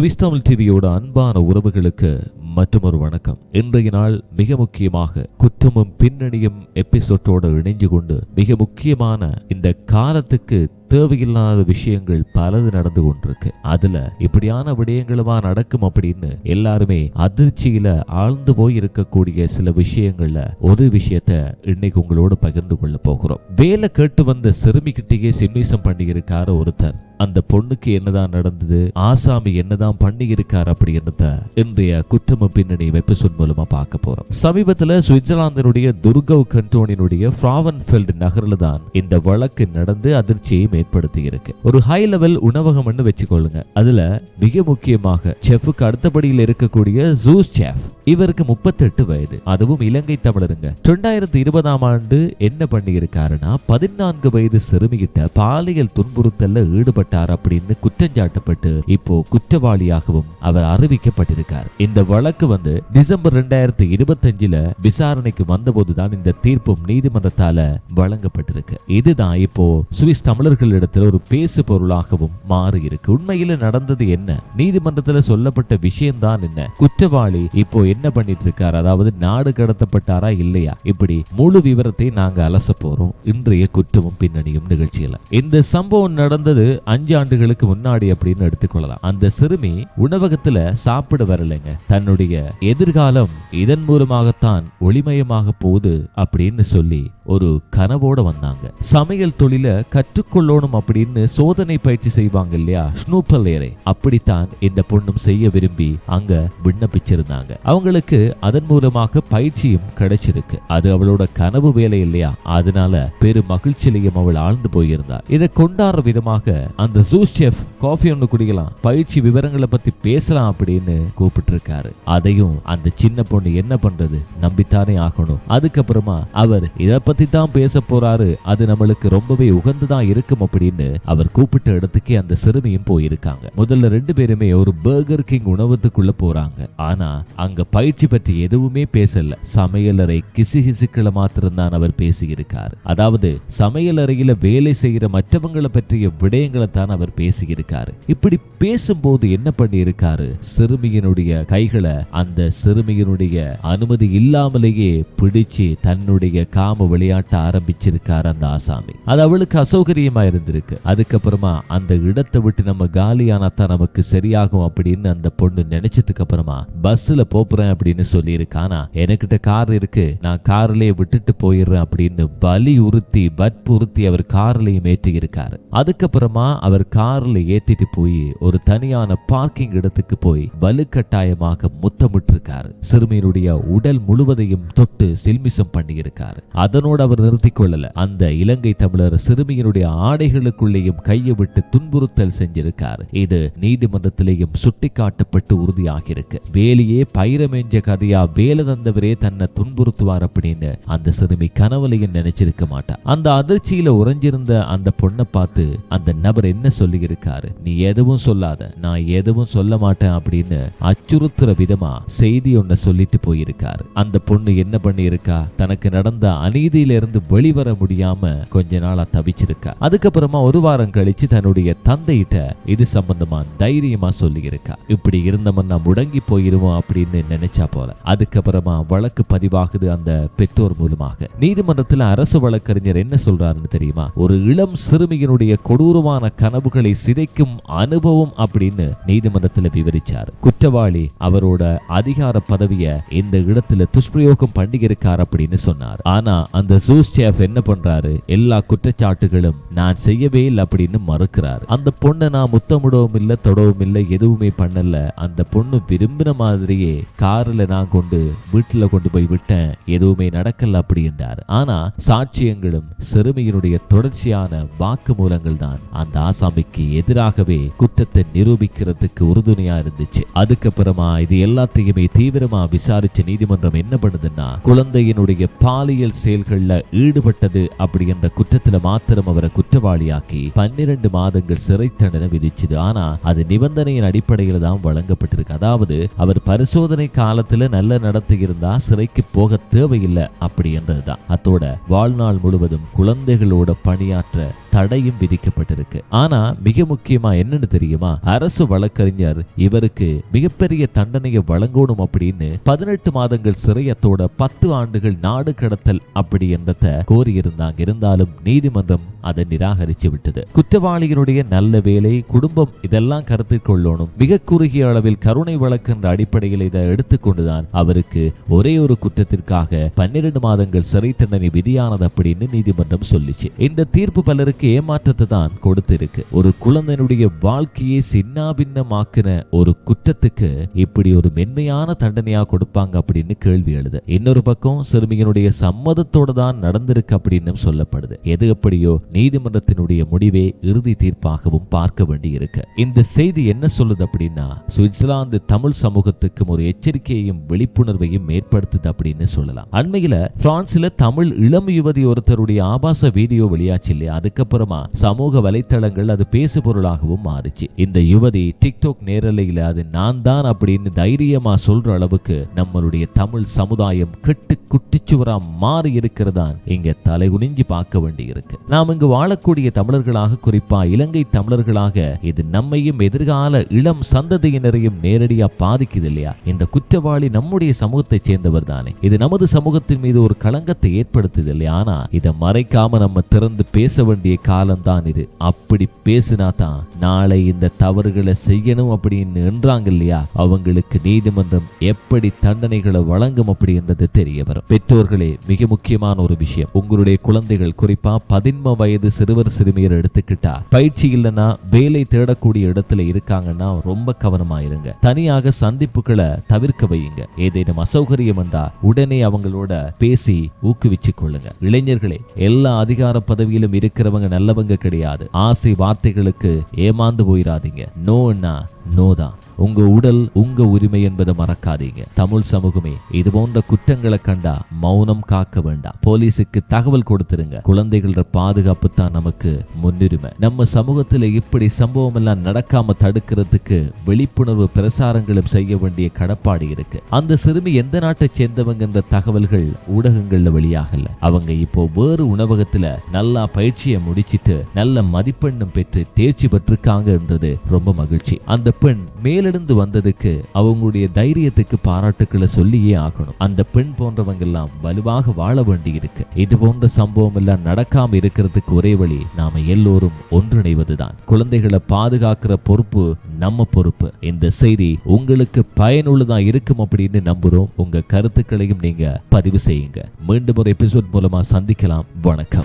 Swiss Tamil டிவியோட அன்பான உறவுகளுக்கு மற்றொரு வணக்கம். இன்றைய நாள் மிக முக்கியமாக குற்றமும் பின்னணியும் எபிசோட்டோடு இணைஞ்சு கொண்டு மிக முக்கியமான இந்த காலத்துக்கு தேவையில்லாத விஷயங்கள் பலது நடந்து கொண்டிருக்கு. அதுல இப்படியான விடயங்களுமா நடக்கும் அப்படின்னு எல்லாருமே அதிர்ச்சியில ஆழ்ந்து போய் இருக்கக்கூடிய சில விஷயங்கள்ல ஒரு விஷயத்த இன்னைக்கு உங்களோட பகிர்ந்து கொள்ள போகிறோம். வேலை கேட்டு வந்த சிறுமிகிட்டேயே சிம்மீசம் பண்ணியிருக்காரு ஒருத்தர். அந்த பொண்ணுக்கு என்னதான் நடந்தது? ஆசாமி என்னதான் பண்ணி இருக்கார் அப்படின்றத இன்றைய குற்றம பின்னணி எபிசோட் மூலமா பார்க்க போறோம். சமீபத்துல சுவிட்சர்லாந்தினுடைய துர்கவ் கண்டோனினுடைய ஃப்ராவன்ஃபெல்ட் நகர்ல தான் இந்த வழக்கு நடந்து அதிர்ச்சியையும் ஏற்படுத்தி இருக்கு. ஒரு ஹை லெவல் உணவகம்னு வச்சுக்கொள்ளுங்க. அதுல மிக முக்கியமாக செஃபுக்கு அடுத்தபடியில் இருக்கக்கூடிய ஜூஸ் செஃப் இவருக்கு முப்பத்தெட்டு வயது. அதுவும் இலங்கை தமிழருங்க. ரெண்டாயிரத்தி இருபதாம் ஆண்டு என்ன பண்ணி இருக்காருன்னா பதினான்கு வயது சிறுமிகிட்ட பாலியல் துன்புறுத்தல்ல ஈடுபட்டார் அப்படின்னு குற்றஞ்சாட்டப்பட்டு இப்போ குற்றவாளியாகவும் அவர் அறிவிக்கப்பட்டிருக்கார். இந்த வழக்கு வந்து டிசம்பர் ரெண்டாயிரத்தி இருபத்தஞ்சுல விசாரணைக்கு வந்தபோதுதான் இந்த தீர்ப்பும் நீதிமன்றத்தால வழங்கப்பட்டிருக்கு. இதுதான் இப்போ சுவிஸ் தமிழர்களிடத்தில் ஒரு பேசு பொருளாகவும் மாறி இருக்கு உண்மையில நடந்தது என்ன? நீதிமன்றத்தில் சொல்லப்பட்ட விஷயம்தான் என்ன? குற்றவாளி இப்போ என்ன பண்ணிட்டு இருக்காரு அதாவது நாடு கடத்தப்பட்டாரா இல்லையா? இப்படி முழு விவரத்தை நாங்க அலச போறோம். இன்றைய குற்றமும் பின்னணியும் நிகழ்ச்சியில. இந்த சம்பவம் நடந்தது அஞ்சு ஆண்டுகளுக்கு முன்னாடி அப்படின்னு எடுத்துக்கொள்ளலாம். அந்த சிறுமி உணவகத்துல சாப்பிட வரலைங்க. தன்னுடைய எதிர்காலம் இதன் மூலமாகத்தான் ஒளிமயமாக போகுது அப்படின்னு சொல்லி ஒரு கனவோட வந்தாங்க. சமையல் தொழில கற்றுக்கொள்ளணும் அப்படின்னு சோதனை பயிற்சி செய்வாங்க இல்லையா? ஸ்னூப்பலேரே அப்படித்தான் இந்த பொண்ணும் செய்ய விரும்பி அங்க விண்ணப்பிச்சிருந்தாங்க. அவங்களுக்கு அதன் மூலமாக பயிற்சியும் கிடைச்சிருக்கு. அது அவளோட கனவு வேலை இல்லையா? அதனால பெரு மகிழ்ச்சியிலையும் அவள் ஆழ்ந்து போயிருந்தார் இதை கொண்டாடுற விதமாக அந்த ஜூஸ் செஃப் காஃபி ஒன்று குடிக்கலாம் பயிற்சி விவரங்களை பத்தி பேசலாம் அப்படின்னு கூப்பிட்டு இருக்காரு அதையும் அந்த சின்ன பொண்ணு என்ன பண்றது? நம்பித்தானே ஆகணும். அதுக்கப்புறமா அவர் இதை பத்தி தான் பேச போறாரு. அது நம்மளுக்கு ரொம்பவே உகந்துதான் இருக்கும் அப்படின்னு அவர் கூப்பிட்ட இடத்துக்கே அந்த சிறுமியும் போயிருக்காங்க. முதல்ல ரெண்டு பேருமே ஒரு பர்கர் கிங் உணவத்துக்குள்ள போறாங்க. ஆனா அங்க பயிற்சி பற்றி எதுவுமே பேசல. சமையலறை கிசுகிசுக்களை மாத்திரம்தான் அவர் பேசியிருக்காரு. அதாவது சமையலறையில வேலை செய்யற மற்றவங்களை பற்றிய விடயங்களை தான் அவர் பேசியிருக்காரு. இப்படி பேசும்போது என்ன பண்ணியிருக்காரு? சிறுமியினுடைய கைகளை அந்த சிறுமியினுடைய அனுமதி இல்லாமலேயே பிடிச்சு தன்னுடைய காம விளையாட்ட ஆரம்பிச்சிருக்காரு அந்த ஆசாமி. அது அவளுக்கு அசௌகரியமா இருந்திருக்கு. அதுக்கப்புறமா அந்த இடத்தை விட்டு நம்ம காலியானா தான் நமக்கு சரியாகும் அப்படின்னு அந்த பொண்ணு நினைச்சதுக்கு அப்புறமா பஸ்ல போப்புறேன் அப்படின்னு சொல்லி இருக்கானா எனக்கிட்ட கார் இருக்கு. நான் கார்லயே விட்டுட்டு போயிடுறேன் அப்படின்னு வலியுறுத்தி வற்புறுத்தி அவர் கார்லயும் ஏற்றி இருக்காரு அதுக்கப்புறமா அவர் கார்ல ஏத்திட்டு போய் ஒரு தனியான பார்க்கிங் இடத்துக்கு போய் வலுக்கட்டாயமாக முத்தமிட்டு இருக்காரு சிறுமியினுடைய உடல் முழுவதையும் தொட்டு சில்மிசம் பண்ணி இருக்காரு அதனோடு அவர் நிறுத்திக் கொள்ளல அந்த இலங்கை தமிழர் சிறுமியினுடைய ஆடைகளுக்குள்ளேயும் கையை விட்டு துன்புறுத்தல் செஞ்சிருக்கார். இது நீதிமன்றத்திலேயும் சுட்டிக்காட்டப்பட்டு உறுதியாகியிருக்கு. வேலையே பயிரமேஞ்ச கதையா வேலை தந்தவரே தன்னை துன்புறுத்துவார் அப்படின்னு அந்த சிறுமி கனவுலையும் நினைச்சிருக்க மாட்டா. அந்த அதிர்ச்சியில உறைஞ்சிருந்த அந்த பொண்ணை பார்த்து அந்த நபர் என்ன சொல்லி இருக்காரு நீ எதுவும் சொல்லாத. நான் எதுவும் சொல்ல மாட்டேன் அப்படின்னு அச்சுறுத்துற விதமா செய்தி ஒன்ன சொல்லிட்டு போயிருக்காரு. அந்த பொண்ணு என்ன பண்ணி இருக்கா தனக்கு நடந்த அநீதி இருந்து வெளிவர முடியாம கொஞ்ச நாளா தவிச்சிருக்கா. அதுக்கப்புறமா ஒரு வாரம் கழிச்சு தன்னுடைய தந்தையிட்ட இது சம்பந்தமா தைரியமா சொல்லி இருக்கா இப்படி இருந்தவன் நான் முடங்கி போயிருவோம் அப்படின்னு நினைச்சா போல. அதுக்கப்புறமா வழக்கு பதிவாகுது அந்த பெற்றோர் மூலமாக. நீதிமன்றத்தில் அரசு வழக்கறிஞர் என்ன சொல்றாருன்னு தெரியுமா? ஒரு இளம் சிறுமியினுடைய கொடூரமான கனவுகளை சிதைக்கும் அனுபவம் அப்படின்னு நீதிமன்றத்தில் விவரிச்சார். குற்றவாளி அவரோட அதிகார பதவியை இந்த இடத்துல துஷ்பிரயோகம் பண்ணியிருக்கார் அப்படின்னு சொன்னார். ஆனா அந்த அந்த சூஸ் என்ன பண்றாரு? எல்லா குற்றச்சாட்டுகளும் நான் செய்யவே இல்லை அப்படின்னு மறுக்கிறாரு. அந்த பொண்ணை நான் முத்தமிடவும் இல்லை தொடவும் இல்லை எதுவுமே பண்ணல. அந்த பொண்ணு விரும்பின மாதிரியே கார்ல நான் கொண்டு வீட்டுல கொண்டு போய் விட்டேன். எதுவுமே நடக்கல அப்படின்றார் ஆனா சாட்சியங்களும் சிறுமியினுடைய தொடர்ச்சியான வாக்குமூலங்கள் தான் அந்த ஆசாமிக்கு எதிராகவே குற்றத்தை நிரூபிக்கிறதுக்கு உறுதுணையா இருந்துச்சு. அதுக்கப்புறமா இது எல்லாத்தையுமே தீவிரமா விசாரிச்ச நீதிமன்றம் என்ன பண்ணுதுன்னா குழந்தையினுடைய பாலியல் செயல்கள் செயல்கள்ல ஈடுபட்டது அப்படி என்ற குற்றத்தில் மாத்திரம் அவரை குற்றவாளியாக்கி பன்னிரண்டு மாதங்கள் சிறை தண்டனை விதிச்சது. ஆனா அது நிபந்தனையின் அடிப்படையில் தான் வழங்கப்பட்டிருக்கு. அதாவது அவர் பரிசோதனை காலத்துல நல்ல நடத்தி இருந்தா சிறைக்கு போக தேவையில்லை அப்படி என்றதுதான். அத்தோட வாழ்நாள் முழுவதும் குழந்தைகளோட பணியாற்ற தடையும் விதிக்கப்பட்டிருக்கு. ஆனா மிக முக்கியமா என்னன்னு தெரியுமா? அரசு வழக்கறிஞர் இவருக்கு மிகப்பெரிய தண்டனையை வழங்கணும் அப்படின்னு பதினெட்டு மாதங்கள் சிறையத்தோட பத்து ஆண்டுகள் நாடு கடத்தல் அப்படி என்றத கோரியிருந்தாங்க. இருந்தாலும் நீதிமன்றம் அதை நிராகரிச்சு விட்டது. குற்றவாளிகளுடைய நல்ல வேலை குடும்பம் இதெல்லாம் கருத்தில் கொள்ளணும். மிக குறுகிய அளவில் கருணை வழக்கு என்ற அடிப்படையில் இதை எடுத்துக்கொண்டுதான் அவருக்கு ஒரே ஒரு குற்றத்திற்காக பன்னிரண்டு மாதங்கள் சிறை தண்டனை விதியானது அப்படின்னு நீதிமன்றம் சொல்லிச்சு. இந்த தீர்ப்பு பலருக்கு ஏமாற்றத்தை தான் கொடுத்திருக்கு. ஒரு குழந்தையினுடைய வாழ்க்கையை சின்னாபின்னமாக்கின ஒரு குற்றத்துக்கு இப்படி ஒரு மென்மையான தண்டனையா கொடுப்பாங்க அப்படின்னு கேள்வி எழுது. இன்னொரு பக்கம் சிறுமியனுடைய சம்மதத்தோட தான் நடந்திருக்கு அப்படின்னு சொல்லப்படுது. எது எப்படியோ நீதிமன்றத்தினுடைய முடிவே இறுதி தீர்ப்பாகவும் பார்க்க வேண்டியிருக்கு. இந்த செய்தி என்ன சொல்லுது அப்படின்னா சுவிட்சர்லாந்து தமிழ் சமூகத்துக்கும் ஒரு எச்சரிக்கையையும் விழிப்புணர்வையும் ஏற்படுத்துது அப்படின்னு சொல்லலாம். அண்மையில பிரான்ஸ்ல தமிழ் இளம் யுவதி ஒருத்தருடைய ஆபாச வீடியோ வெளியாச்சு இல்லையா? அதுக்கப்புறமா சமூக வலைத்தளங்கள் அது பேசு பொருளாகவும் மாறுச்சு. இந்த யுவதி டிக்டாக் நேரலையில அது நான் தான் அப்படின்னு தைரியமா சொல்ற அளவுக்கு நம்மளுடைய தமிழ் சமுதாயம் கெட்டு குட்டிச்சுவரா மாறி இருக்கிறதான் இங்க தலை குனிஞ்சு பார்க்க வேண்டி இருக்கு நாம் அங்கு வாழக்கூடிய தமிழர்களாக குறிப்பா இலங்கை தமிழர்களாக இது நம்மையும் எதிர்கால இளம் சந்ததியினரையும் நேரடியா பாதிக்குது இல்லையா? இந்த குற்றவாளி நம்முடைய சமூகத்தை சேர்ந்தவர் தானே. இது நமது சமூகத்தின் மீது ஒரு களங்கத்தை ஏற்படுத்துது இல்லையா? ஆனா இதை மறைக்காம நம்ம திறந்து பேச வேண்டிய காலம்தான் இது. அப்படி பேசினா தான் நாளை இந்த தவறுகளை செய்யணும் அப்படின்னு என்றாங்க இல்லையா? அவங்களுக்கு நீதிமன்றம் எப்படி தண்டனைகளை வழங்கும் அப்படின்றது தெரிய வரும். பெற்றோர்களே மிக முக்கியமான ஒரு விஷயம். உங்களுடைய குழந்தைகள் குறிப்பா பதின்ம வயது சிறுவர் சிறுமியர் எடுத்துக்கிட்டா பயிற்சி இல்லைன்னா வேலை தேடக்கூடிய இடத்துல இருக்காங்கன்னா ரொம்ப கவனமா இருங்க. தனியாக சந்திப்புகளை தவிர்க்க வையுங்க. ஏதேனும் அசௌகரியம் என்றா உடனே அவங்களோட பேசி ஊக்குவிச்சு கொள்ளுங்க. இளைஞர்களே எல்லா அதிகார பதவியிலும் இருக்கிறவங்க நல்லவங்க கிடையாது. ஆசை வார்த்தைகளுக்கு ஏமாந்து போயிடாதீங்க நோன்னா நோதான் உங்க உடல் உங்க உரிமை என்பதை மறக்காதீங்க. தமிழ் சமூகமே இது போன்ற குற்றங்களை கண்டா மௌனம் காக்க வேண்டாம். போலீஸுக்கு தகவல் கொடுத்துருங்க. குழந்தைகளோட பாதுகாப்பு தான் நமக்கு முன்னுரிமை. நம்ம சமூகத்துல இப்படி சம்பவம் எல்லாம் நடக்காம தடுக்கிறதுக்கு விழிப்புணர்வு பிரசாரங்களும் செய்ய வேண்டிய கடப்பாடு இருக்கு. அந்த சிறுமி எந்த நாட்டை சேர்ந்தவங்கன்ற தகவல்கள் ஊடகங்கள்ல வெளியாகல அவங்க இப்போ வேறு உணவகத்துல நல்லா பயிற்சியை முடிச்சிட்டு நல்ல மதிப்பெண்ணும் பெற்று தேர்ச்சி பெற்றிருக்காங்கன்றது ரொம்ப மகிழ்ச்சி. அந்த பெண் மேலிருந்து வந்ததுக்கு அவங்களுடைய தைரியத்துக்கு பாராட்டுக்களை சொல்லியே ஆகணும். அந்த பெண் போன்றவங்க எல்லாம் வலுவாக வாழ வேண்டி இருக்கு இது போன்ற சம்பவம் எல்லாம் நடக்காம இருக்கிறதுக்கு ஒரே வழி நாம எல்லோரும் ஒன்றிணைவதுதான். குழந்தைகளை பாதுகாக்கிற பொறுப்பு நம்ம பொறுப்பு. இந்த செய்தி உங்களுக்கு பயனுள்ளதா இருக்கும் அப்படின்னு நம்புறோம். உங்க கருத்துக்களையும் நீங்க பதிவு செய்யுங்க. மீண்டும் ஒரு எபிசோட் மூலமா சந்திக்கலாம். வணக்கம்.